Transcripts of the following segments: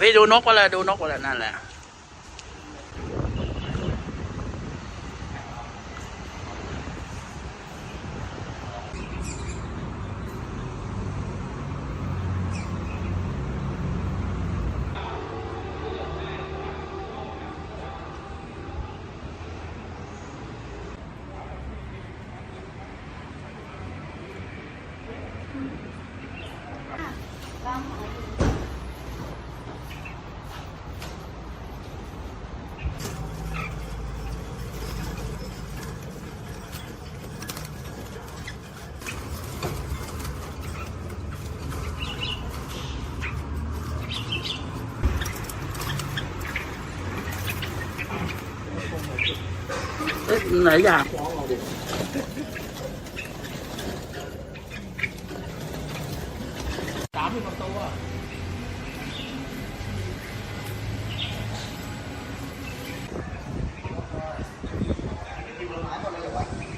พี่ดูนกไปเลยดูนกไปเลยนั่นแหละ เอ๊ะไหนอยากสามสิบกว่าตัว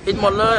ปิดหมดเลย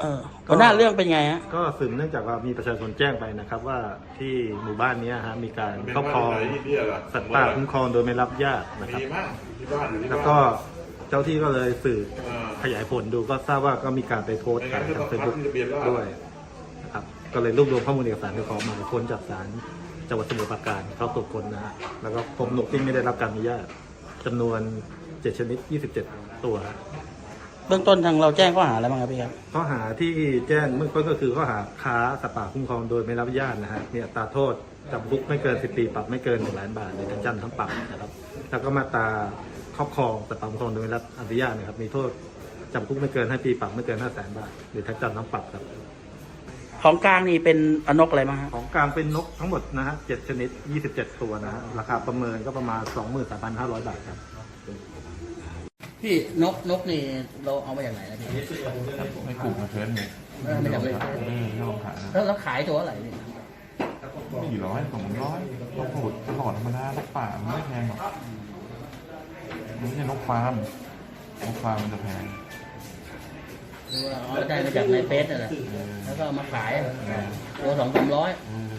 เออหัวหน้าเรื่องเป็นไงฮะ ก็สืบเนื่องจากว่ามีประชาชนแจ้งไปนะครับ ว่าที่หมู่บ้านเนี้ยฮะมีการครอบครองสัตว์ป่าคุ้มครองโดยไม่รับญาตินะครับมีมากที่บ้านอยู่ที่แล้วบ้านก็เจ้าที่ก็เลยสืบเออขยายผลดูก็ทราบว่าก็มีการไปโพสต์ไม่งั้ขายนก็ทางต้องเฟซบุ๊กพัดทะเบียนราษฎร์ด้วยนะครับก็เลยรวบรวมข้อมูลเอกสารไปขอหมายค้นจากศาลจังหวัดสมุทรปราการเข้าตรวจค้นนะฮะแล้วก็พบนกที่ไม่ได้รับการอนุญาตจำนวน 7 ชนิด 27 ตัวฮะ เบื้องต้นทางเราแจ้งข้อหาอะไรบ้างครับพี่ครับ ข้อหาที่แจ้งเบื้องต้นก็คือข้อหาค้าสัตว์ป่าคุ้มครองโดยไม่รับอนุญาตนะฮะมีอัตราโทษจำคุกไม่เกิน 10 ปี ปรับไม่เกิน1ล้านบาทหรือทั้งจำทั้งปรับนะครับ แล้วก็มาตราครอบครองสัตว์ป่าคุ้มครองโดยไม่รับอนุญาตนะครับ มีโทษจำคุกไม่เกิน 5 ปี ปรับไม่เกิน5แสนบาท หรือทั้งจำทั้งปรับครับ ของกลางนี่เป็นอนกอะไรบ้างฮะของกลางเป็นนกทั้งหมดนะฮะ7ชนิด 27 ตัวนะฮะ ราคาประเมินก็ประมาณ 23,500 บาทครับ พี่นกนกนี่เราเอามาจากไหนนะพี่ไม่กลุ่มมาเชิญไงเออมาจากไหนเออไม่ลองขายนะแล้วเราขายตัวอะไหรนี่สี่ร้อยสองร้อยนกหุดตลอดธรรมดานกป่ามันไม่แพงหรอกมันไม่ใช่นกฟาร์มนกฟาร์มมันจะแพงคือว่าเอาได้มาจากในเฟซนั่นแหละแล้วก็เอามาขายตัวสองสามร้อย เออ